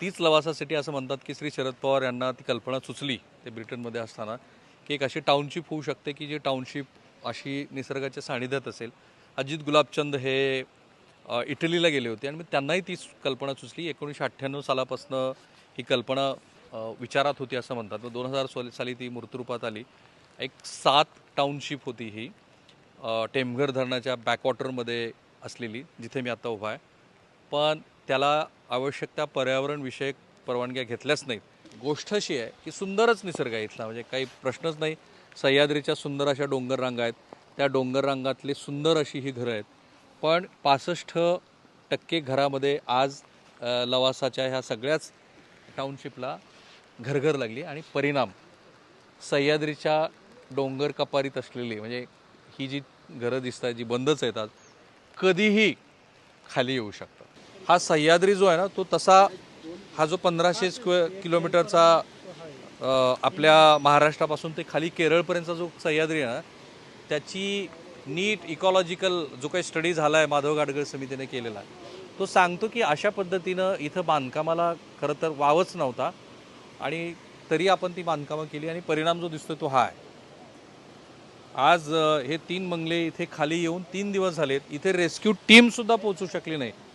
तीच लवासासाठी असं म्हणतात की श्री शरद पवार यांना ती कल्पना सुचली ते ब्रिटनमध्ये असताना की एक अशी टाउनशिप होऊ शकते की जी टाउनशिप अशी निसर्गाच्या सानिध्यात असेल. अजित गुलाबचंद हे इटलीला गेले होते आणि मग त्यांनाही ती कल्पना सुचली. एकोणीसशे अठ्ठ्याण्णव सालापासून ही कल्पना विचारात होती असं म्हणतात. मग दोन हजार सोल साली ती मूर्तरूपात आली. एक सात टाउनशिप होती ही टेमघर धरणाच्या बॅकवॉटरमध्ये असलेली जिथे मी आता उभा आहे. पण त्याला आवश्यक त्या पर्यावरणविषयक परवानग्या घेतल्याच नाहीत. गोष्ट अशी आहे की सुंदरच निसर्ग आहे इथला. म्हणजे काही प्रश्नच नाही. सह्याद्रीच्या सुंदर अशा डोंगर रांगा आहेत. त्या डोंगर रांगातली सुंदर अशी ही घरं आहेत. पण पासष्ट टक्के घरामध्ये आज लवासाच्या ह्या सगळ्याच टाउनशिपला घरघर लागली आणि परिणाम. सह्याद्रीच्या डोंगर कपारीत असलेली म्हणजे ही जी घरं दिसत आहेत जी बंदच आहेत आज कधीही खाली येऊ शकतात. हा सह्याद्री जो आहे ना तो तसा हा जो पंधराशे स्क्वेअर किलोमीटरचा आपल्या महाराष्ट्रापासून ते खाली केरळपर्यंतचा जो सह्याद्री आहे ना त्याची नीट इकॉलॉजिकल जो काही स्टडी झाला आहे माधव गाडगळ समितीने केलेला तो सांगतो की अशा पद्धतीनं इथं बांधकामाला खरं तर वावच नव्हता आणि तरी आपण ती बांधकामं केली आणि परिणाम जो दिसतो तो हा आहे. आज हे तीन बंगले इथे खाली येऊन तीन दिवस झालेत इथे रेस्क्यू टीमसुद्धा पोचू पोहोचू शकली नाही.